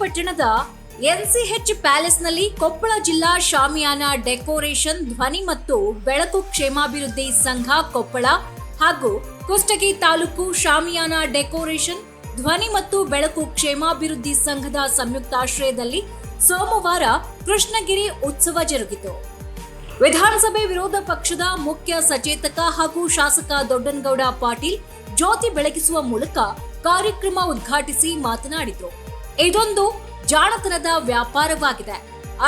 ಪಟ್ಟಣದ ಎನ್ಸಿಎಚ್ ಪ್ಯಾಲೇಸ್ನಲ್ಲಿ ಕೊಪ್ಪಳ ಜಿಲ್ಲಾ ಶಾಮಿಯಾನ ಡೆಕೋರೇಷನ್, ಧ್ವನಿ ಮತ್ತು ಬೆಳಕು ಕ್ಷೇಮಾಭಿವೃದ್ಧಿ ಸಂಘ ಕೊಪ್ಪಳ ಹಾಗೂ ಕುಷ್ಟಗಿ ತಾಲೂಕು ಶಾಮಿಯಾನ ಡೆಕೋರೇಷನ್, ಧ್ವನಿ ಮತ್ತು ಬೆಳಕು ಕ್ಷೇಮಾಭಿವೃದ್ಧಿ ಸಂಘದ ಸಂಯುಕ್ತಾಶ್ರಯದಲ್ಲಿ ಸೋಮವಾರ ಕೃಷ್ಣಗಿರಿ ಉತ್ಸವ ಜರುಗಿತು. ವಿಧಾನಸಭೆ ವಿರೋಧ ಪಕ್ಷದ ಮುಖ್ಯ ಸಚೇತಕ ಹಾಗೂ ಶಾಸಕ ದೊಡ್ಡನಗೌಡ ಪಾಟೀಲ್ ಜ್ಯೋತಿ ಬೆಳಗಿಸುವ ಮೂಲಕ ಕಾರ್ಯಕ್ರಮ ಉದ್ಘಾಟಿಸಿ ಮಾತನಾಡಿದರು. ಇದೊಂದು ಜಾಣತನದ ವ್ಯಾಪಾರವಾಗಿದೆ.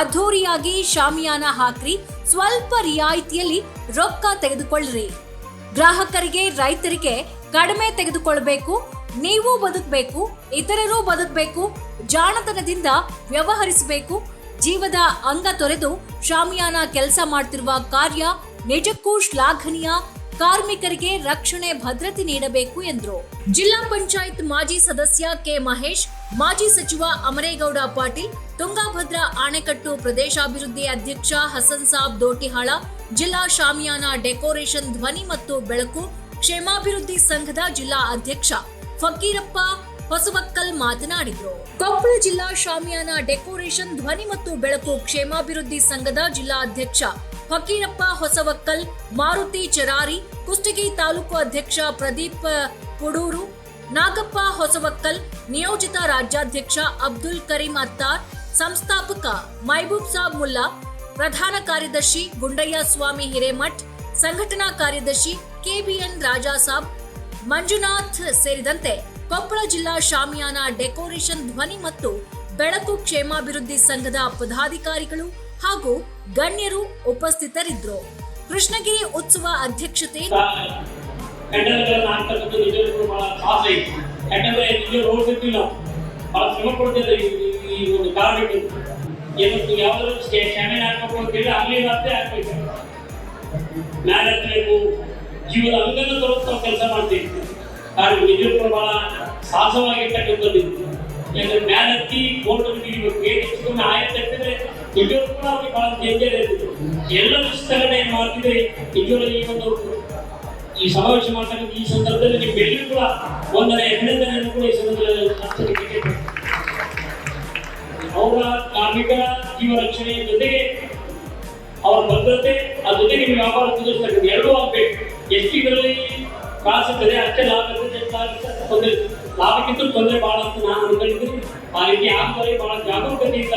ಅದ್ಧೂರಿಯಾಗಿ ಶಾಮಿಯಾನ ಹಾಕ್ರಿ, ಸ್ವಲ್ಪ ರಿಯಾಯಿತಿಯಲ್ಲಿ ರೊಕ್ಕ ತೆಗೆದುಕೊಳ್ಳ್ರಿ. ಗ್ರಾಹಕರಿಗೆ, ರೈತರಿಗೆ ಕಡಿಮೆ ತೆಗೆದುಕೊಳ್ಬೇಕು, ನೀವು ಬದುಕಬೇಕು, ಇತರರು ಬದುಕಬೇಕು, ಜಾಣತನದಿಂದ ವ್ಯವಹರಿಸಬೇಕು, ಜೀವದ ಅಂಗ ತೊರೆದು ಶಾಮಿಯಾನ ಕೆಲಸ ಮಾಡ್ತಿರುವ ಕಾರ್ಯ ನಿಜಕ್ಕೂ ಶ್ಲಾಘನೀಯ ಕಾರ್ಮಿಕರಿಗೆ ರಕ್ಷಣೆ ಭದ್ರತೆ ನೀಡಬೇಕು ಎಂದರು. ಜಿಲ್ಲಾ ಪಂಚಾಯತ್ ಮಾಜಿ ಸದಸ್ಯ ಕೆ ಮಹೇಶ್, ಮಾಜಿ ಸಚಿವ ಅಮರೇಗೌಡ ಪಾಟೀಲ್, ತುಂಗಾಭದ್ರಾ ಅಣೆಕಟ್ಟು ಪ್ರದೇಶಾಭಿವೃದ್ಧಿ ಅಧ್ಯಕ್ಷ ಹಸನ್ ಸಾಬ್ ದೋಟಿಹಾಳ, ಜಿಲ್ಲಾ ಶಾಮಿಯಾನ ಡೆಕೋರೇಷನ್ ಧ್ವನಿ ಮತ್ತು ಬೆಳಕು, ಕ್ಷೇಮಾಭಿವೃದ್ಧಿ ಸಂಘದ ಜಿಲ್ಲಾ ಅಧ್ಯಕ್ಷ ಫಕೀರಪ್ಪ ಹೊಸವಕ್ಕಲ್ ಮಾತನಾಡಿದರು. ಕೊಪ್ಪಳ ಜಿಲ್ಲಾ ಶಾಮಿಯಾನ ಡೆಕೋರೇಷನ್ ಧ್ವನಿ ಮತ್ತು ಬೆಳಕು ಕ್ಷೇಮಾಭಿವೃದ್ಧಿ ಸಂಘದ ಜಿಲ್ಲಾ ಅಧ್ಯಕ್ಷ ಫಕೀರಪ್ಪ ಹೊಸವಕ್ಕಲ್, ಮಾರುತಿ ಚರಾರಿ, ಕುಷ್ಟಗಿ ತಾಲೂಕು ಅಧ್ಯಕ್ಷ ಪ್ರದೀಪ್ ಪುಡೂರು ನಾಗಪ್ಪ ಹೊಸವಕ್ಕಲ್, ನಿಯೋಜಿತ ರಾಜ್ಯಾಧ್ಯಕ್ಷ ಅಬ್ದುಲ್ ಕರೀಂ ಅತ್ತಾರ್, ಸಂಸ್ಥಾಪಕ ಮೈಬೂಬ್ ಸಾಬ್ ಮುಲ್ಲಾ, ಪ್ರಧಾನ ಕಾರ್ಯದರ್ಶಿ ಗುಂಡಯ್ಯ ಸ್ವಾಮಿ ಹಿರೇಮಠ್, ಸಂಘಟನಾ ಕಾರ್ಯದರ್ಶಿ ಕೆಬಿಎನ್ ರಾಜಾ ಸಾಬ್ ಮಂಜುನಾಥ್ ಸೇರಿದಂತೆ ಕೊಪ್ಪಳ ಜಿಲ್ಲಾ ಶಾಮಿಯಾನ ಡೆಕೋರೇಷನ್ ಧ್ವನಿ ಮತ್ತು ಬೆಳಕು ಕ್ಷೇಮಾಭಿವೃದ್ಧಿ ಸಂಘದ ಪದಾಧಿಕಾರಿಗಳು ಹಾಗೂ ಗಣ್ಯರು ಉಪಸ್ಥಿತರಿದ್ದರು. ಕೃಷ್ಣಗಿರಿ ಉತ್ಸವ ಅಧ್ಯಕ್ಷತೆ ಶ್ರಮ ಇವತ್ತು ಯಾವ್ದಾದ್ರು ಅಲ್ಲಿ ಮತ್ತೆ ನಾವು ಕೆಲಸ ಮಾಡ್ತೀವಿ. ಕಾರ್ಮಿಕ ನಿಜಕ್ಕೂ. ಯಾಕಂದ್ರೆ ಮ್ಯಾಲೆ ಹತ್ತಿ ಬೋರ್ಡ್ ಹಿಡಿಬೇಕು ನಿಜಕ್ಕೂ ಕೂಡ ಅವ್ರಿಗೆ ಬಹಳ ಡೇಂಜರ್ ಇರ್ತದೆ ಎಲ್ಲ ವಿಸ್ತರಣೆ ಏನ್ ಮಾಡ್ತಿದ್ರೆ ನಿಜವಾಗ್ಲೂ ಈ ಒಂದು ಈ ಸಮಾವೇಶ ಮಾಡ್ತಕ್ಕಂಥ ಈ ಸಂದರ್ಭದಲ್ಲಿ ಬೆಳ್ಳಿ ಕೂಡ ಒಂದನೇ ಅಭಿನಂದನೆಯನ್ನು ಕೂಡ ಈ ಸಂದರ್ಭದಲ್ಲಿ ಅವರ ಕಾರ್ಮಿಕರ ಜೀವ ರಕ್ಷಣೆಯ ಜೊತೆಗೆ ಅವರ ಭದ್ರತೆ ಅದ್ರ ಜೊತೆಗೆ ನಿಮ್ಮ ವ್ಯಾಪಾರ ಸುಧಾರಿಸ್ತಕ್ಕಂಥ ಎರಡೂ ಆಗ್ಬೇಕು. ಎಷ್ಟಿಗಳಲ್ಲಿ ಕಾಸುತ್ತದೆ ಅಷ್ಟೇ ಲಾಭ ತೊಂದರೆ. ಲಾಭಕ್ಕಿಂತ ತೊಂದರೆ ಭಾಳ ಅಂತ ನಾನು ಅನ್ಕೊಂಡಿದ್ದೀನಿ. ಆ ರೀತಿ ಭಾಳ ಬಹಳ ಜಾಗರೂಕತೆಯಿಂದ